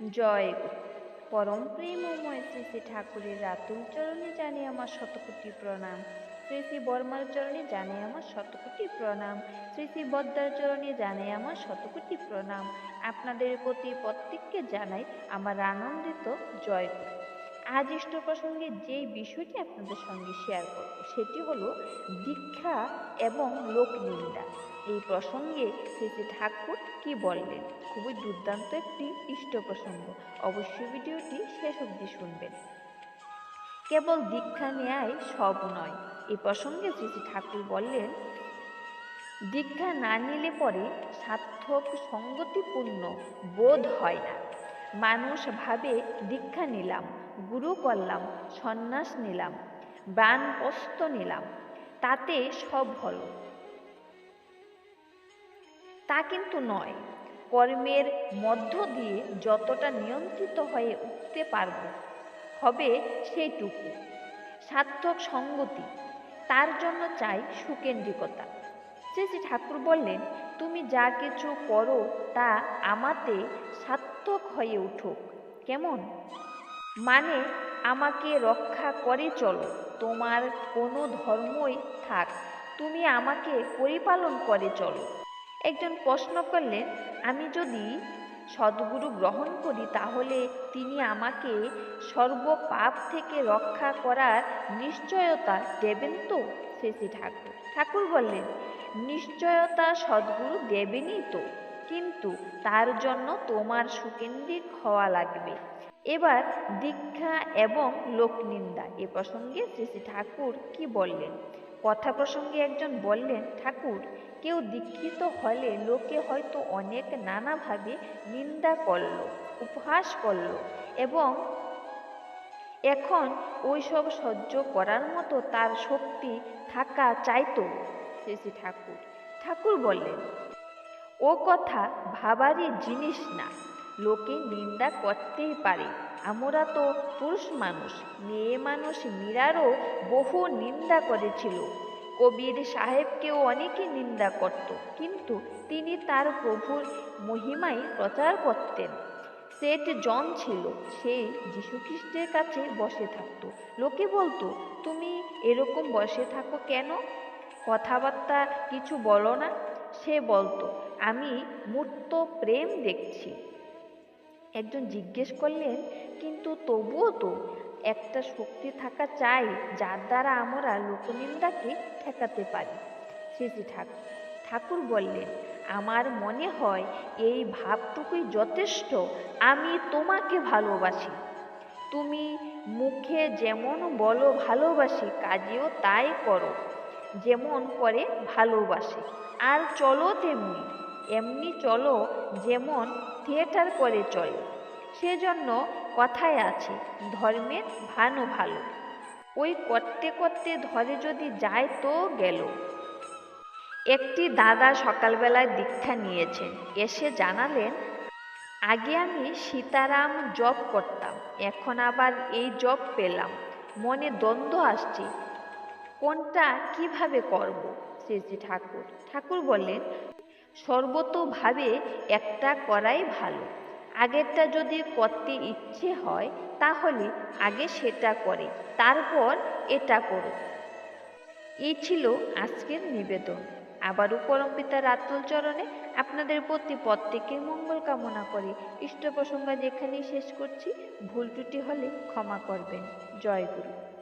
জয় পরম প্রেমময় শ্রী শ্রী ঠাকুরের রাতুল চরণে জানে আমার শতকোটি প্রণাম। শ্রী শ্রী বর্মার চরণে জানে আমার শতকোটি প্রণাম। শ্রী শ্রী বদ্দার চরণে জানে আমার শতকোটি প্রণাম। আপনাদের প্রতি প্রত্যেককে জানাই আমার আনন্দিত জয়। আজ ইষ্ট প্রসঙ্গে যেই বিষয়টি আপনাদের সঙ্গে শেয়ার করব, সেটি হলো দীক্ষা এবং লোকনিন্দা। এই প্রসঙ্গে শ্রী ঠাকুর কি বললেন? খুবই দুর্দান্ত একটি ইষ্ট প্রসঙ্গ অবশ্যই ভিডিওটি শেষ অবধি শুনবেন। কেবল দীক্ষা নেয়াই সব নয়। এই প্রসঙ্গে শ্রী ঠাকুর বললেন, দীক্ষা না নিলে পরে সার্থক সঙ্গতিপূর্ণ বোধ হয় না। মানুষ ভাবে, দীক্ষা নিলাম, গুরু করলাম, সন্ন্যাস নিলাম বানপ্রস্থ নিলাম, তাতে সব হলো। তা কিন্তু নয়, কর্মের মধ্য দিয়ে যতটা নিয়ন্ত্রিত হয়ে উঠতে পারব, হবে সেইটুকু। সার্থক সঙ্গতি, তার জন্য চাই সুকেন্দ্রিকতা। শ্রী শ্রী ঠাকুর বললেন, তুমি যা কিছু করো তা আমাতে সার্থক হয়ে উঠুক। কেমন? মানে আমাকে রক্ষা করে চলো, তোমার কোনো ধর্মই থাক, তুমি আমাকে পরিপালন করে চলো। একজন প্রশ্ন করলেন, আমি যদি সদ্গুরু গ্রহণ করি তাহলে তিনি আমাকে সর্বপাপ থেকে রক্ষা করার নিশ্চয়তা দেবেন তো? শ্রী ঠাকুর। ঠাকুর বললেন, নিশ্চয়তা সদ্গুরু দেবেনই তো, কিন্তু তার জন্য তোমার সুকেন্দ্রিক হওয়া লাগবে। এবার দীক্ষা এবং লোকনিন্দা এ প্রসঙ্গে শ্রী শ্রী ঠাকুর কি বললেন? কথা প্রসঙ্গে একজন বললেন, ঠাকুর, কেউ দীক্ষিত হলে লোকে হয়তো অনেক নানাভাবে নিন্দা করল, উপহাস করল এবং এখন ওইসব সহ্য করার মতো তার শক্তি থাকা চাইতো। শ্রী ঠাকুর। ঠাকুর বললেন, ও কথা ভাবারই জিনিস না। লোকে নিন্দা করতেই পারে। আমরা তো পুরুষ মানুষ, মেয়ে মানুষ, মীরারও বহু নিন্দা করেছিল। কবির সাহেবকেও অনেকে নিন্দা করত, কিন্তু তিনি তার প্রভুর মহিমাই প্রচার করতেন। সেট জন ছিল, সে যীশুখ্রিস্টের কাছে বসে থাকতো। লোকে বলতো, তুমি এরকম বসে থাকো কেন? কথাবার্তা কিছু বলো না। সে বলতো, আমি মূর্ত প্রেম দেখছি। একজন জিজ্ঞেস করলেন, কিন্তু তবুও তো একটা শক্তি থাকা চাই, যার দ্বারা আমরা লোকনিন্দাকে ঠেকাতে পারি। শ্রী শ্রী ঠাকুর ঠাকুর বললেন, আমার মনে হয় এই ভাবটুকুই যথেষ্ট, আমি তোমাকে ভালোবাসি। তুমি মুখে যেমন বলো ভালোবাসি, কাজেও তাই করো, যেমন করে ভালোবাসে। আর চলো তেমনি, এমনি চলো যেমন থিয়েটার করে চলে। সেজন্য কথায় আছে, ধর্মের ভানো ভালো। ওই করতে করতে ধরে যদি যায় তো গেল। একটি দাদা সকালবেলায় দীক্ষা নিয়েছেন। এসে জানালেন, আগে আমি সীতারাম জপ করতাম, এখন আবার এই জব পেলাম। মনে দ্বন্দ্ব আসছে, কোনটা কীভাবে করব? শ্রী শ্রী ঠাকুর। ঠাকুর বললেন সর্বতোভাবে একটা করাই ভালো। আগেরটা যদি করতে ইচ্ছে হয়, তাহলে আগে সেটা করে, তারপর এটা করো। এই ছিল আজকের নিবেদন। আবারও পরমপিতা রাতুল চরণে আপনাদের প্রতি প্রত্যেকের মঙ্গল কামনা করে ইষ্ট প্রসঙ্গ যেখানেই শেষ করছি, ভুল ত্রুটি হলে ক্ষমা করবেন। জয় গুরু।